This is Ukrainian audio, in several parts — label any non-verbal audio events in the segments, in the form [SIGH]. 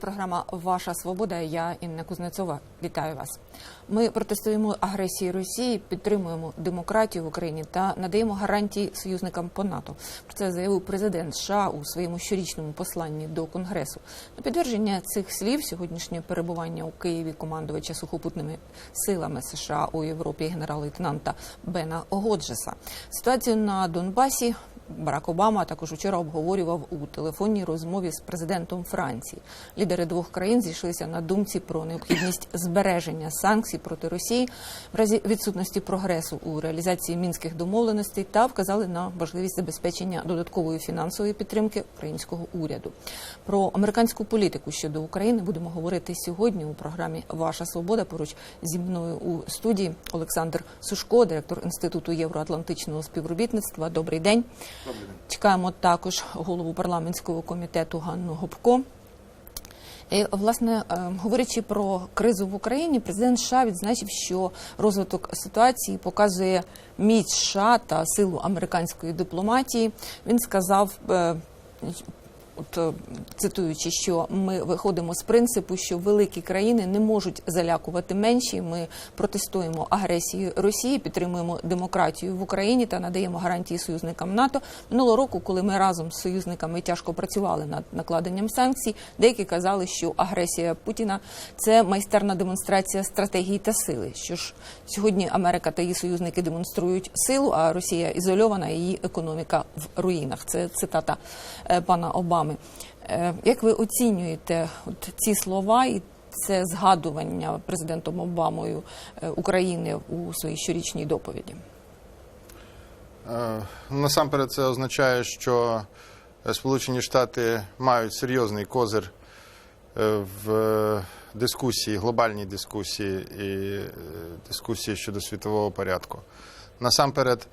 програма Ваша Свобода. Я Інна Кузнецова. Вітаю вас. Ми протестуємо агресії Росії, підтримуємо демократію в Україні та надаємо гарантії союзникам по НАТО. Про це заявив президент США у своєму щорічному посланні до Конгресу. На підтвердження цих слів сьогоднішнє перебування у Києві командувача сухопутними силами США у Європі генерал-лейтенанта Бена Годжеса. Ситуацію на Донбасі Барак Обама також вчора обговорював у телефонній розмові з президентом Франції. Лідери двох країн зійшлися на думці про необхідність збереження санкцій проти Росії в разі відсутності прогресу у реалізації мінських домовленостей та вказали на важливість забезпечення додаткової фінансової підтримки українського уряду. Про американську політику щодо України будемо говорити сьогодні у програмі Ваша свобода. Поруч зі мною у студії Олександр Сушко, директор інституту євроатлантичного співробітництва. Добрий день. Чекаємо також голову парламентського комітету Ганну Гопко. І, власне, е, говорячи про кризу в Україні, президент США відзначив, що розвиток ситуації показує міць США та силу американської дипломатії. Він сказав. От е, цитуючи, що ми виходимо з принципу, що великі країни не можуть залякувати менші. Ми протестуємо агресії Росії, підтримуємо демократію в Україні та надаємо гарантії союзникам НАТО. Минулого року, коли ми разом з союзниками тяжко працювали над накладенням санкцій, деякі казали, що агресія Путіна це майстерна демонстрація стратегії та сили. Що ж сьогодні Америка та її союзники демонструють силу, а Росія ізольована, її економіка в руїнах. Це цитата е, пана Обами. Е, Як ви оцінюєте от ці слова і це згадування президентом Обамою е, України у своїй щорічній доповіді? Е, Насамперед це означає, що Сполучені Штати мають серйозний козир е, в дискусії, глобальній дискусії і дискусії щодо світового порядку. Насамперед,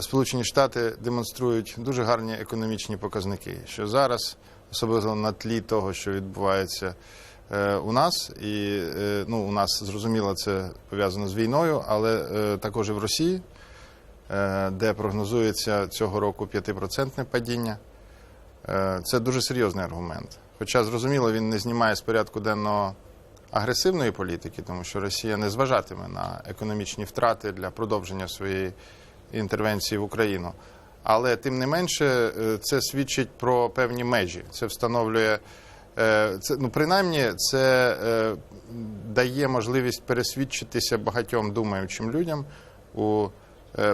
Сполучені Штати демонструють дуже гарні економічні показники, що зараз, особливо на тлі того, що відбувається е, у нас, і е, ну, у нас зрозуміло, це пов'язано з війною, але е, також і в Росії е, де прогнозується цього року 5% падіння. Е, Це дуже серйозний аргумент. Хоча, зрозуміло, він не знімає з порядку денного агресивної політики, тому що Росія не зважатиме на економічні втрати для продовження своєї інтервенції в Україну. Але тим не менше, е, це свідчить про певні межі. Це встановлює. е, Це, ну, принаймні, це е, дає можливість пересвідчитися багатьом думаючим людям у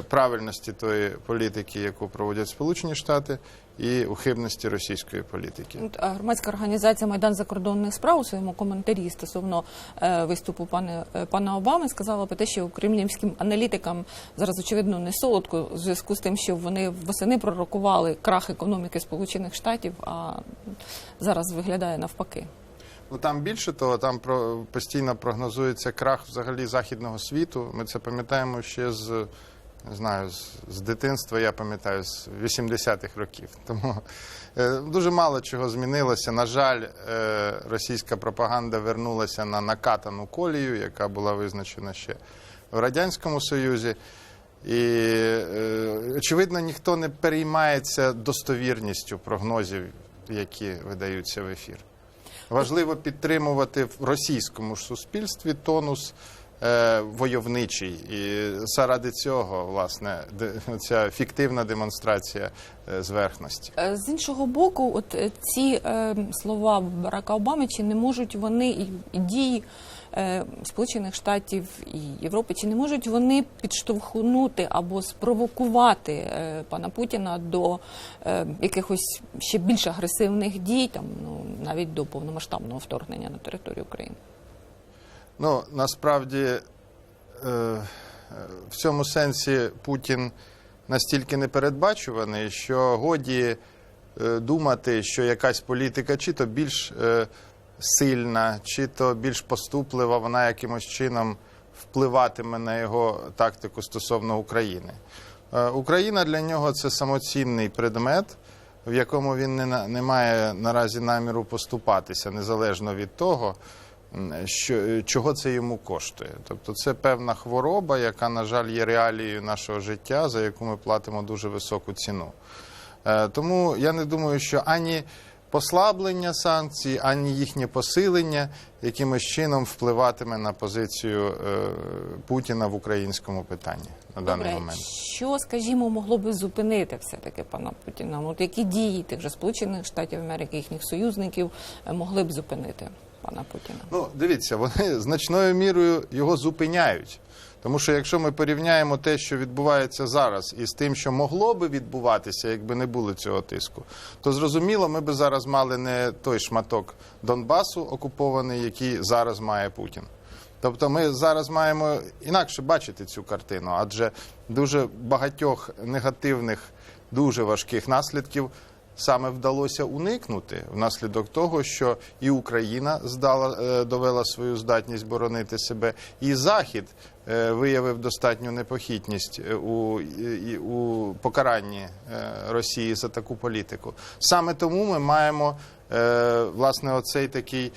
правильності тої політики, яку проводять Сполучені Штати, і у хибності російської політики. А громадська організація Майдан закордонних справ у своєму коментарі стосовно е, виступу пане е, пана Обами сказала про те, що кремлівським аналітикам зараз очевидно не солодко в зв'язку з тим, що вони восени пророкували крах економіки Сполучених Штатів, а зараз виглядає навпаки. Ну там більше того, там про постійно прогнозується крах взагалі західного світу. Ми це пам'ятаємо ще з не знаю, з, з дитинства. Я пам'ятаю з 80-х років. [LAUGHS] Тому е, дуже мало чого змінилося. На жаль, е, російська пропаганда вернулася на накатану колію, яка була визначена ще в радянському союзі. І е, очевидно, ніхто не переймається достовірністю прогнозів, які видаються в ефір. Важливо підтримувати в російському ж суспільстві тонус войовничий, і заради цього власне ця фіктивна демонстрація е, зверхності. Е, З іншого боку, от е, ці е, слова Барака Обами, чи не можуть вони і, дії е, Сполучених Штатів і Європи, чи не можуть вони підштовхнути або спровокувати е, пана Путіна до е, якихось ще більш агресивних дій, там ну навіть до повномасштабного вторгнення на територію України? Ну насправді е, в цьому сенсі Путін настільки непередбачуваний, що годі е, думати, що якась політика чи то більш е, сильна, чи то більш поступлива, вона якимось чином впливатиме на його тактику стосовно України. Україна для нього це самоцінний предмет, в якому він не, не має наразі наміру поступатися, незалежно від того, що, чого це йому коштує. Тобто це певна хвороба, яка, на жаль, є реалією нашого життя, за яку ми платимо дуже високу ціну. Е, Тому я не думаю, що ані послаблення санкцій, ані їхнє посилення якимось чином впливатиме на позицію е, Путіна в українському питанні на даний Добре, момент. що, скажімо, могло би зупинити все-таки пана Путіна? Ну, От які дії тих же Сполучених Штатів Америки, їхніх союзників е, могли б зупинити пана Путіна? Ну, дивіться, вони [LAUGHS] значною мірою його зупиняють. Тому що якщо ми порівняємо те, що відбувається зараз, із тим, що могло би відбуватися, якби не було цього тиску, то зрозуміло, ми би зараз мали не той шматок Донбасу окупований, який зараз має Путін. Тобто ми зараз маємо інакше бачити цю картину, адже дуже багатьох негативних, дуже важких наслідків саме вдалося уникнути внаслідок того, що і Україна здала, е, довела свою здатність боронити себе, і Захід е, виявив достатню непохитність е, у, у покаранні Росії за таку політику. Саме тому ми маємо власне оцей такий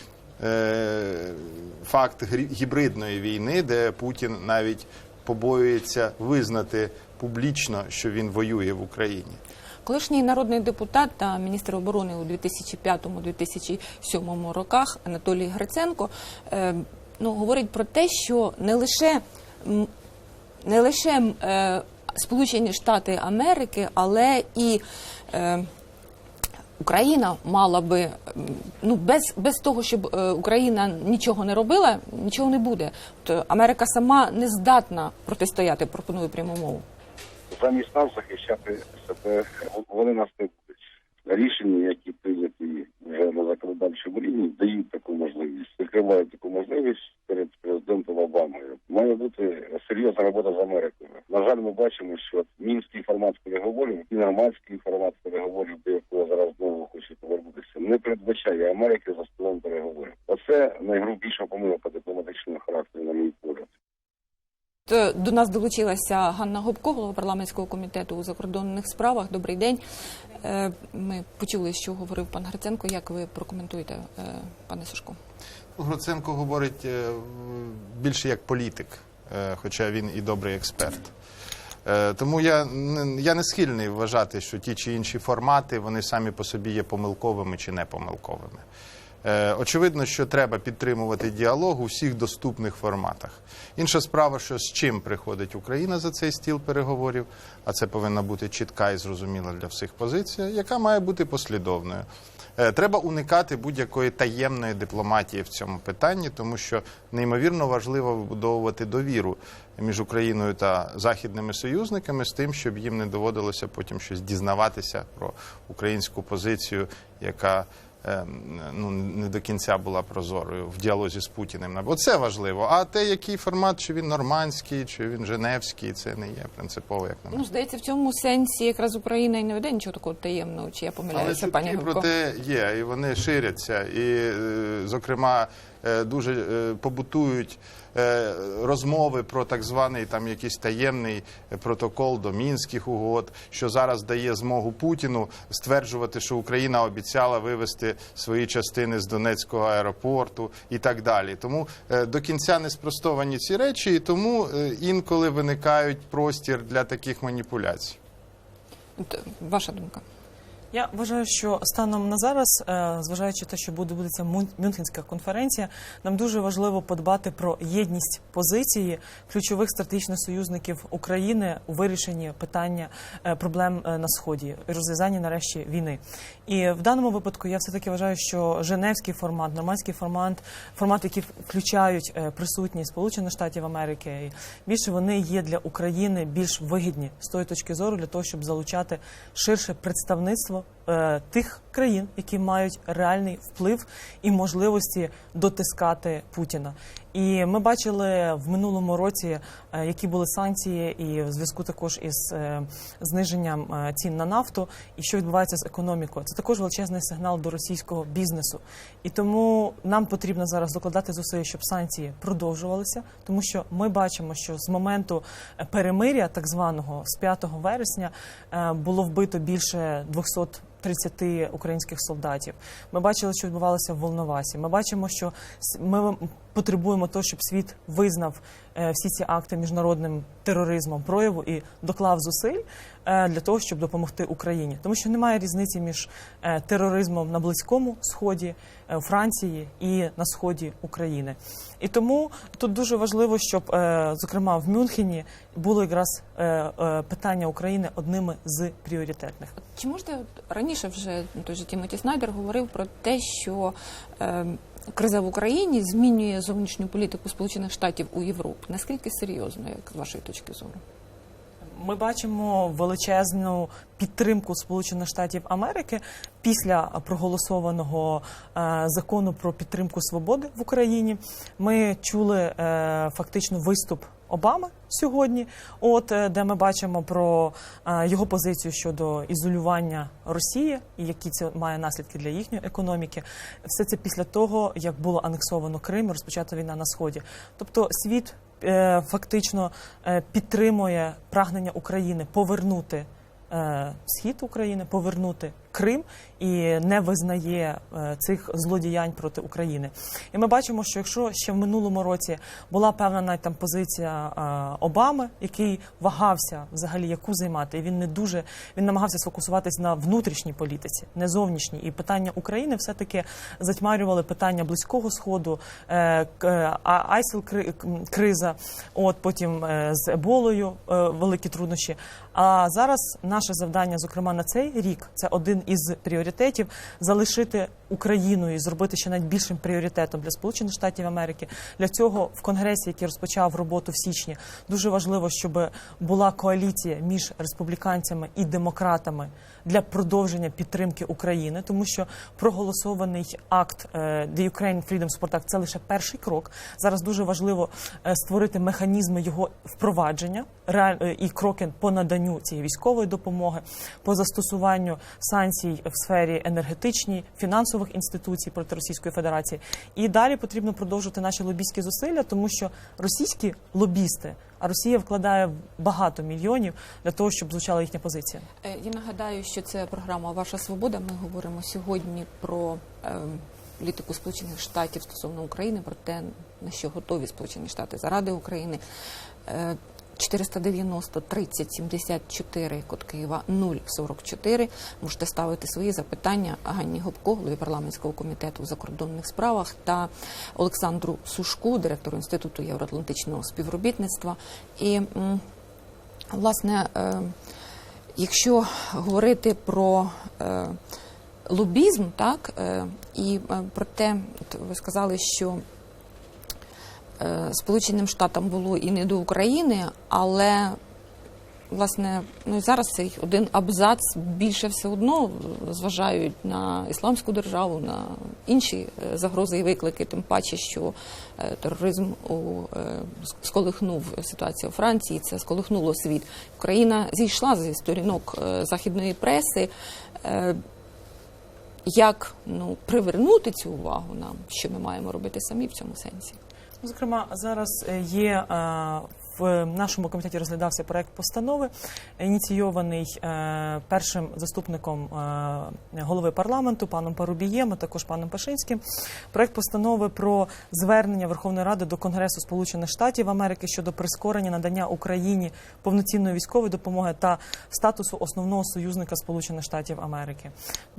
факт гібридної війни, де Путін навіть побоюється визнати публічно, що він воює в Україні. Колишній народний депутат та міністр оборони у 2005-2007 роках Анатолій Гриценко е, ну, говорить про те, що не лише не лише е, Сполучені Штати Америки, але і е, Україна мала би ну без, без того, щоб Україна нічого не робила, нічого не буде. То Америка сама не здатна протистояти. Пропоную пряму мову. Замість нас захищати себе, вони нас не будуть. Рішення, які прийняті вже на законодавчому рівні, дають таку можливість, відкривають таку можливість перед президентом Обамою. Має бути серйозна робота з Америкою. На жаль, ми бачимо, що мінський формат переговорів і нормандський формат переговорів, до якого зараз знову хочуть повернутися, не передбачає Америки за столом переговорів. Оце найгрубіша помилка дипломатичного характеру, на мій До нас долучилася Ганна Гопко, голова парламентського комітету у закордонних справах. Добрий день. Е, Ми почули, що говорив пан Гриценко. Як ви прокоментуєте, е, пане Сашко? Гроценко говорить е, більше як політик, е, хоча він і добрий експерт. Е, Тому я, я не схильний вважати, що ті чи інші формати вони самі по собі є помилковими чи не помилковими. Е, Очевидно, що треба підтримувати діалог у всіх доступних форматах. Інша справа, що з чим приходить Україна за цей стіл переговорів, а це повинна бути чітка і зрозуміла для всіх позиція, яка має бути послідовною. Е, Треба уникати будь-якої таємної дипломатії в цьому питанні, тому що неймовірно важливо вибудовувати довіру між Україною та західними союзниками з тим, щоб їм не доводилося потім щось дізнаватися про українську позицію, яка ну не до кінця була прозорою в діалозі з Путіним. Оце важливо. А те, який формат, чи він нормандський, чи він женевський, це не є принципово, як на мене. Ну, здається, в цьому сенсі якраз Україна і не веде нічого такого таємного, чи я Але помиляюся, пані чутки Гопко? про те є, і вони ширяться, і, е, зокрема, дуже е, побутують е, розмови про так званий там якийсь таємний протокол до мінських угод, що зараз дає змогу Путіну стверджувати, що Україна обіцяла вивести свої частини з Донецького аеропорту і так далі. Тому е, до кінця не спростовані ці речі, і тому е, інколи виникають простір для таких маніпуляцій. Ваша думка? Я вважаю, що станом на зараз, е, зважаючи те, що буде будеться Мюн- Мюнхенська конференція, нам дуже важливо подбати про єдність позиції ключових стратегічних союзників України у вирішенні питання е, проблем е, на сході розв'язанні нарешті війни. І в даному випадку я все таки вважаю, що Женевський формат, нормандський формат, формат, які включають присутність Сполучених Штатів Америки, більше вони є для України більш вигідні з тої точки зору для того, щоб залучати ширше представництво е, тих країн, які мають реальний вплив і можливості дотискати Путіна. І ми бачили в минулому році, е, які були санкції, і в зв'язку також із е, зниженням е, цін на нафту, і що відбувається з економікою. Це також величезний сигнал до російського бізнесу. І тому нам потрібно зараз докладати зусилля, щоб санкції продовжувалися, тому що ми бачимо, що з моменту перемиря, так званого з 5 вересня, було вбито більше 200 30 українських солдатів. Ми бачили, що відбувалося в Волновасі. Ми бачимо, що ми потребуємо того, щоб світ визнав е, всі ці акти міжнародним тероризмом прояву і доклав зусиль е, для того, щоб допомогти Україні, тому що немає різниці між е, тероризмом на близькому сході, Франції і на сході України. І тому тут дуже важливо, щоб зокрема в Мюнхені було якраз питання України одними з пріоритетних. Чи можете раніше вже той же Тімоті Снайдер говорив про те, що е, криза в Україні змінює зовнішню політику Сполучених Штатів у Європі? Наскільки серйозно, як з вашої точки зору? Ми бачимо величезну підтримку Сполучених Штатів Америки після проголосованого е, закону про підтримку свободи в Україні. Ми чули е, фактично виступ Обами сьогодні, от е, де ми бачимо про е, його позицію щодо ізолювання Росії і які це має наслідки для їхньої економіки. Все це після того, як було анексовано Крим, і розпочата війна на сході. Тобто світ е, фактично підтримує прагнення України повернути схід України, повернути Крим і не визнає е, цих злодіянь проти України. І ми бачимо, що якщо ще в минулому році була певна навіть там позиція е, Обами, який вагався взагалі яку займати, і він не дуже він намагався сфокусуватись на внутрішній політиці, не зовнішній. І питання України все таки затьмарювали питання близького сходу, е, Айсел криза, от потім з Еболою великі труднощі. А зараз наше завдання, зокрема на цей рік, це один із пріоритетів залишити Україну і зробити ще навіть більшим пріоритетом для Сполучених Штатів Америки. Для цього в Конгресі, який розпочав роботу в січні, дуже важливо, щоб була коаліція між республіканцями і демократами для продовження підтримки України, тому що проголосований акт е, The Ukraine Freedom Support Act – це лише перший крок. Зараз дуже важливо е, створити механізми його впровадження е, і кроки по наданню цієї військової допомоги, по застосуванню санкцій в сфері енергетичній, фінансових інституцій проти Російської Федерації. І далі потрібно продовжувати наші лобійські зусилля, тому що російські лобісти, а Росія вкладає багато мільйонів для того, щоб звучала їхня позиція. Е, Я нагадаю, що це програма Ваша свобода. Ми говоримо сьогодні про е, політику Сполучених Штатів стосовно України, про те, на що готові Сполучені Штати заради України. Е, 490 30 74 код Києва 044. Можете ставити свої запитання Ганні Гопко, голові парламентського комітету у закордонних справах, та Олександру Сушку, директору інституту євроатлантичного співробітництва. І власне. Е, Якщо говорити про е, лобізм, так е, і про те, ви сказали, що Сполученим Штатам було і не до України, але власне ну і зараз цей один абзац більше все одно зважають на ісламську державу, на інші е, загрози і виклики, тим паче, що е, тероризм у е, сколихнув ситуацію у Франції, це сколихнуло світ. Україна зійшла зі сторінок е, західної преси. Е, Як ну привернути цю увагу нам, що ми маємо робити самі в цьому сенсі? Зокрема, зараз е, є е, в нашому комітеті розглядався проект постанови, ініційований е, першим заступником е, голови парламенту, паном Парубієм, а також паном Пашинським. Проект постанови про звернення Верховної Ради до Конгресу Сполучених Штатів Америки щодо прискорення надання Україні повноцінної військової допомоги та статусу основного союзника Сполучених Штатів Америки.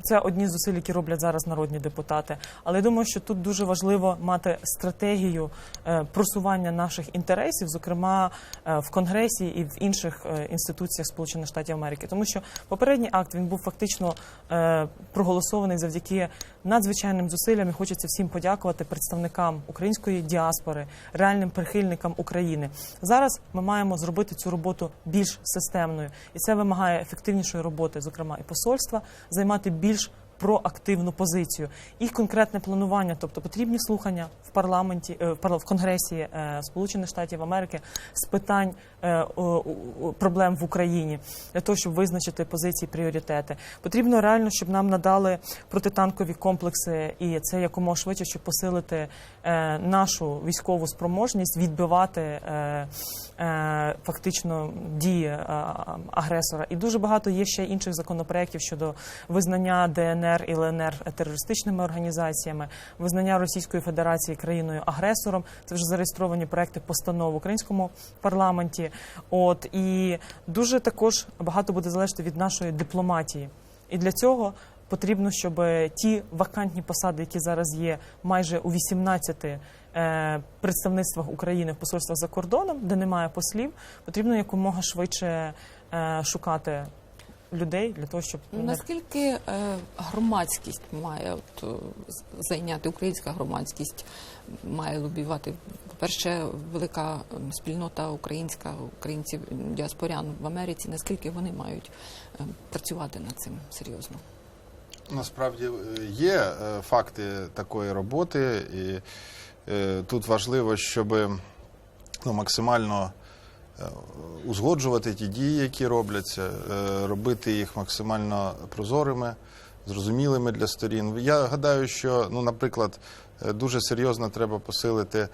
Це одні з зусиль, які роблять зараз народні депутати. Але я думаю, що тут дуже важливо мати стратегію е, просування наших інтересів, зокрема е, в Конгресі і в інших е, інституціях Сполучених Штатів Америки, тому що попередній акт він був фактично е, проголосований завдяки надзвичайним зусиллям. І хочеться всім подякувати представникам української діаспори, реальним прихильникам України. Зараз ми маємо зробити цю роботу більш системною, і це вимагає ефективнішої роботи, зокрема і посольства, займати більш проактивну позицію і конкретне планування, тобто потрібні слухання в парламенті е, в Конгресі е, Сполучених Штатів Америки з питань е, проблем в Україні для того, щоб визначити позиції пріоритети. Потрібно реально, щоб нам надали протитанкові комплекси, і це якомога швидше, щоб посилити нашу військову спроможність відбивати фактично дії агресора. І дуже багато є ще інших законопроєктів щодо визнання ДНР ДНР і ЛНР терористичними організаціями, визнання Російської Федерації країною агресором. Це вже зареєстровані проекти постанов в українському парламенті. От і дуже також багато буде залежати від нашої дипломатії. І для цього потрібно, щоб ті вакантні посади, які зараз є майже у 18 е, представництвах України в посольствах за кордоном, де немає послів, потрібно якомога швидше е, шукати людей для того, щоб Ну, Наскільки е, громадськість має от, е, зайняти українська громадськість має лобіювати? По-перше, велика ем, спільнота українська, українців діаспорян в Америці. Наскільки вони мають е, працювати над цим серйозно? Насправді е, є е, факти такої роботи, і е, тут важливо, щоб ну, максимально узгоджувати ті дії, які робляться, е, робити їх максимально прозорими, зрозумілими для сторін. Я гадаю, що, ну, наприклад, е, дуже серйозно треба посилити е,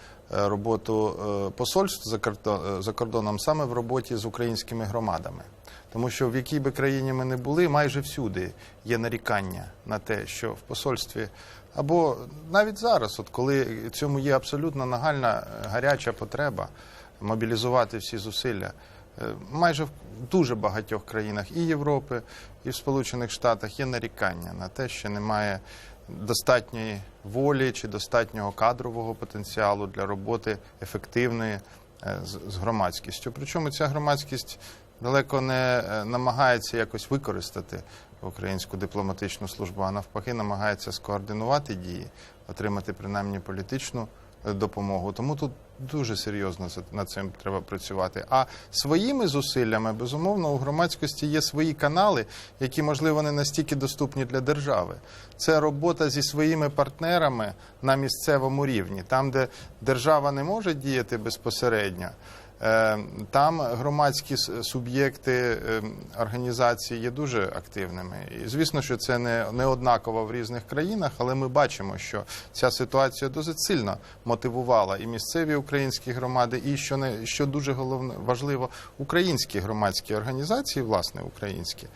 роботу е, посольств за кордо- е, за кордоном саме в роботі з українськими громадами. Тому що в якій би країні ми не були, майже всюди є нарікання на те, що в посольстві, або навіть зараз, от коли цьому є абсолютно нагальна е, гаряча потреба мобілізувати всі зусилля, е, майже в дуже багатьох країнах і Європи, і в Сполучених Штатах є нарікання на те, що немає достатньої волі чи достатнього кадрового потенціалу для роботи ефективної е, з- громадськістю. Причому ця громадськість далеко не е, намагається якось використати українську дипломатичну службу, а навпаки, намагається скоординувати дії, отримати принаймні політичну допомогу. Тому тут дуже серйозно над цим треба працювати. А своїми зусиллями, безумовно, у громадськості є свої канали, які, можливо, не настільки доступні для держави. Це робота зі своїми партнерами на місцевому рівні, там, де держава не може діяти безпосередньо. Е, Там громадські суб'єкти е, організації є дуже активними. І звісно, що це не, не однаково в різних країнах, але ми бачимо, що ця ситуація досить сильно мотивувала і місцеві українські громади, і що не що дуже головне важливо, українські громадські організації, власне, українські.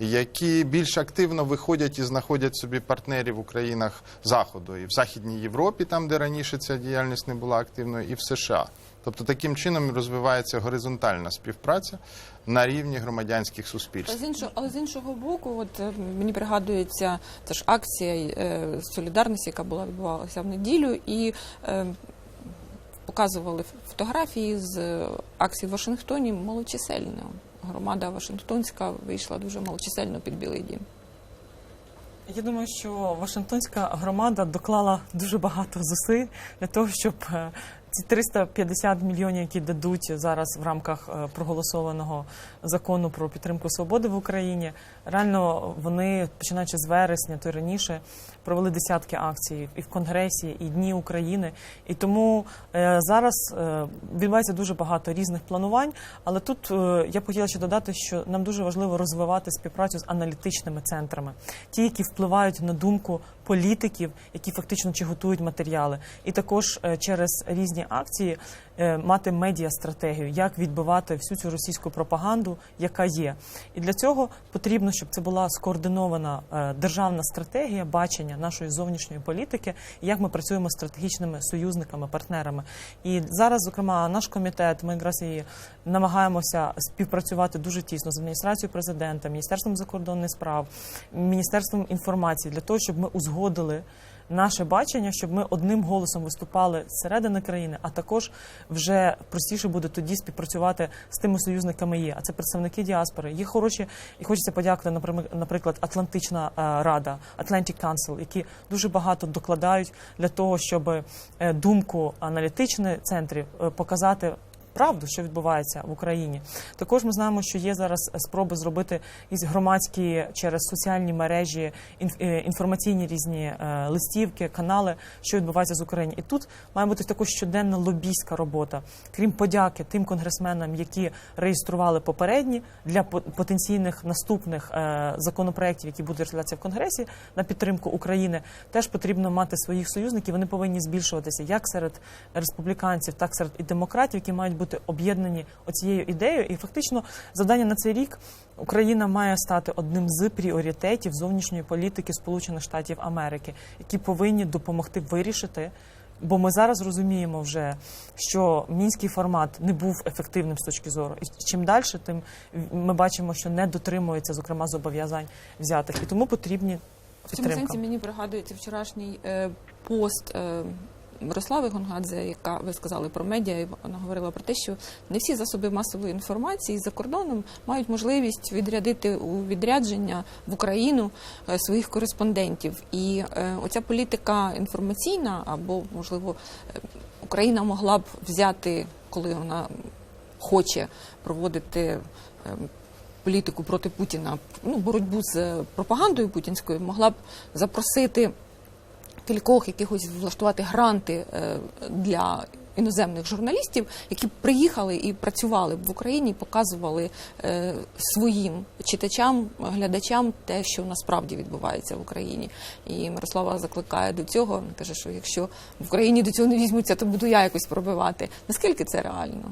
Які більш активно виходять і знаходять собі партнерів у країнах Заходу і в Західній Європі, там де раніше ця діяльність не була активною, і в США. Тобто таким чином розвивається горизонтальна співпраця на рівні громадянських суспільств. Але з іншого, але з іншого боку, от е, мені пригадується та ж акція е, солідарності, яка була відбувалася в неділю, і е, показували фотографії з е, акції в Вашингтоні малочисельно. Громада Вашингтонська вийшла дуже малочисельно під Білий Дім. Я думаю, що Вашингтонська громада доклала дуже багато зусиль для того, щоб е, ці 350 мільйонів, які дадуть зараз в рамках е, проголосованого закону про підтримку свободи в Україні, реально вони починаючи з вересня, то й раніше провели десятки акцій і в Конгресі, і Дні України. І тому е, зараз е, відбувається дуже багато різних планувань. Але тут я б хотіла ще додати, що нам дуже важливо розвивати співпрацю з аналітичними центрами, ті, які впливають на думку політиків, які фактично чи готують матеріали, і також е, через різні акції мати медіа-стратегію, як відбивати всю цю російську пропаганду, яка є. І для цього потрібно, щоб це була скоординована е, державна стратегія бачення нашої зовнішньої політики, як ми працюємо з стратегічними союзниками, партнерами. І зараз, зокрема, наш комітет, ми якраз і намагаємося співпрацювати дуже тісно з адміністрацією президента, міністерством закордонних справ, міністерством інформації для того, щоб ми узгодили. Наше бачення, щоб ми одним голосом виступали зсередини країни, а також вже простіше буде тоді співпрацювати з тими союзниками. Є а це представники діаспори. Є хороші, і хочеться подякувати наприклад, Атлантична е, Рада, Atlantic Council, які дуже багато докладають для того, щоб е, думку аналітичних центрів е, показати правду, що відбувається в Україні. Також ми знаємо, що є зараз спроби зробити із громадські через соціальні мережі е, інформаційні різні е, листівки, канали, що відбувається з України. І тут має бути також щоденна лобійська робота, крім подяки тим конгресменам, які реєстрували попередні для потенційних наступних е, законопроєктів, які будуть розглядатися в конгресі на підтримку України. Теж потрібно мати своїх союзників. Вони повинні збільшуватися як серед республіканців, так серед і демократів, які мають бути бути об'єднані оцією ідеєю. І фактично завдання на цей рік Україна має стати одним з пріоритетів зовнішньої політики Сполучених Штатів Америки, які повинні допомогти вирішити. Бо ми зараз розуміємо вже, що мінський формат не був ефективним з точки зору. І чим далі, тим ми бачимо, що не дотримується, зокрема, зобов'язань взятих. І тому потрібні В цьому сенсі мені пригадується вчорашній е, пост е, Мирослави Гонгадзе, яка ви сказали про медіа, і вона говорила про те, що не всі засоби масової інформації за кордоном мають можливість відрядити у відрядження в Україну е, своїх кореспондентів. І е, оця політика інформаційна, або можливо е, Україна могла б взяти, коли вона хоче проводити. Політику проти Путіна, ну боротьбу з пропагандою путінською, могла б запросити кількох якихось влаштувати гранти е, для іноземних журналістів, які приїхали і працювали в Україні, показували е, своїм читачам, глядачам те, що насправді відбувається в Україні. І Мирослава закликає до цього. каже, що якщо в Україні до цього не візьмуться, то буду я якось пробивати. Наскільки це реально?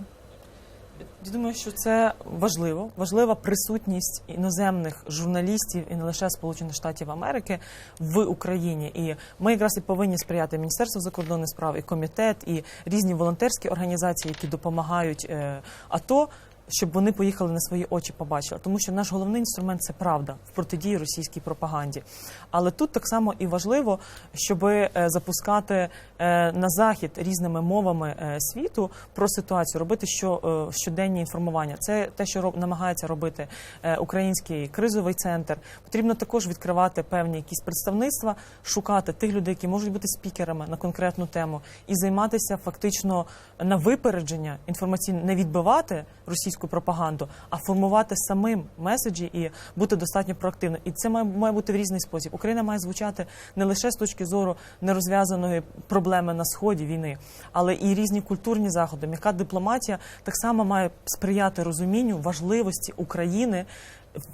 Я думаю, що це важливо. Важлива присутність іноземних журналістів і не лише Сполучених Штатів Америки в Україні. І ми якраз і повинні сприяти Міністерству закордонних справ, і комітет, і різні волонтерські організації, які допомагають е, АТО. Щоб вони поїхали на свої очі, побачили, тому що наш головний інструмент це правда в протидії російській пропаганді. Але тут так само і важливо, щоб запускати е, на захід різними мовами е, світу про ситуацію, робити що, е, щоденні інформування. Це те, що намагається робити е, український кризовий центр. Потрібно також відкривати певні якісь представництва, шукати тих людей, які можуть бути спікерами на конкретну тему, і займатися фактично на випередження інформаційне, не відбивати російську пропаганду, а формувати самим меседжі і бути достатньо проактивно. І це має, має бути в різний спосіб. Україна має звучати не лише з точки зору нерозв'язаної проблеми на сході війни, але і різні культурні заходи. М'яка дипломатія так само має сприяти розумінню важливості України.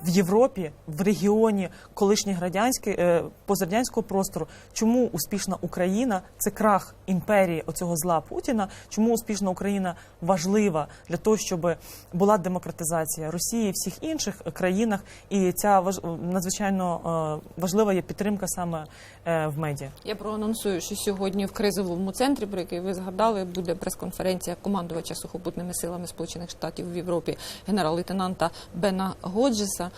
В Європі, в регіоні колишніх радянських е, пострадянського простору, чому успішна Україна це крах імперії оцього зла Путіна. Чому успішна Україна важлива для того, щоб була демократизація Росії і всіх інших країнах, і ця надзвичайно е, важлива є підтримка саме е, в медіа. Я проанонсую, що сьогодні в кризовому центрі, про який ви згадали, буде прес-конференція командувача сухопутними силами Сполучених Штатів в Європі генерал-лейтенанта Бена Годжеса. Е,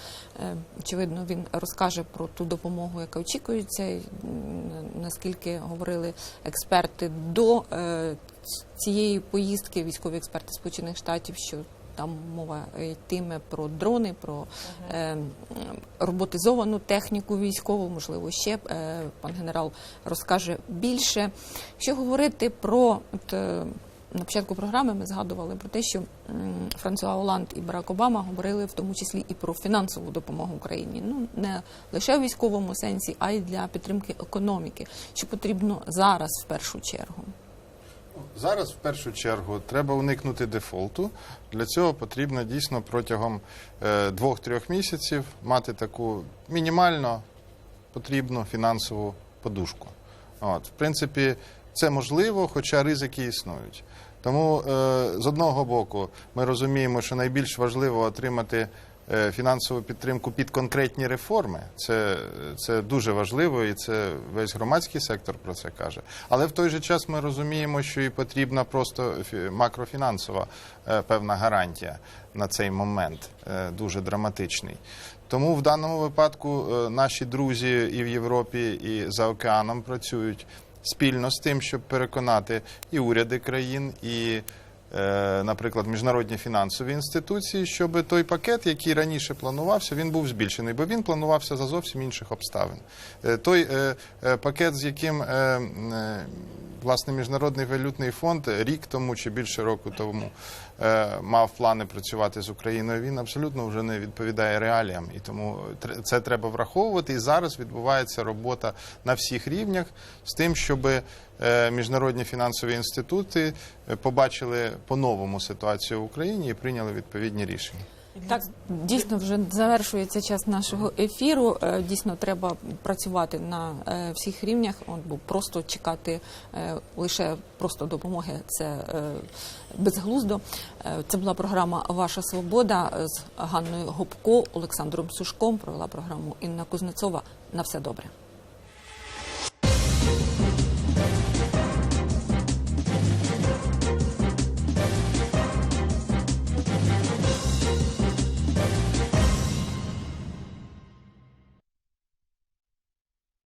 Очевидно, він розкаже про ту допомогу, яка очікується, наскільки говорили експерти до е, цієї поїздки, військові експерти Сполучених Штатів, що там мова йтиме про дрони, про е, роботизовану техніку військову, можливо, ще е, пан генерал розкаже більше. Якщо говорити про от, е, на початку програми, ми згадували про те, що Франсуа Оланд і Барак Обама говорили в тому числі і про фінансову допомогу Україні. Ну не лише в військовому сенсі, а й для підтримки економіки, що потрібно зараз в першу чергу. Зараз в першу чергу треба уникнути дефолту. Для цього потрібно дійсно протягом е, двох-трьох місяців мати таку мінімально потрібну фінансову подушку. От, в принципі, це можливо, хоча ризики існують. Тому е, з одного боку ми розуміємо, що найбільш важливо отримати е, фінансову підтримку під конкретні реформи. Це, це дуже важливо, і це весь громадський сектор про це каже. Але в той же час ми розуміємо, що і потрібна просто фі- макрофінансова е, певна гарантія на цей момент, дуже драматичний. Тому в даному випадку наші друзі і в Європі, і за океаном працюють спільно з тим, щоб переконати і уряди країн, і, е, наприклад, міжнародні фінансові інституції, щоб той пакет, який раніше планувався, він був збільшений, бо він планувався за зовсім інших обставин. Е, той е, пакет, з яким власне міжнародний валютний фонд рік тому чи більше року тому мав плани працювати з Україною, він абсолютно вже не відповідає реаліям, і тому це треба враховувати. І зараз відбувається робота на всіх рівнях з тим, щоб е, міжнародні фінансові інститути е, побачили по-новому ситуацію в Україні і прийняли відповідні рішення. Так, дійсно вже завершується час нашого ефіру. Е, Дійсно, треба працювати на е, всіх рівнях. Бо просто чекати е, лише просто допомоги це безглуздо. Це була програма Ваша свобода з Ганною Гопко, Олександром Сушком. Провела програму Інна Кузнецова. На все добре.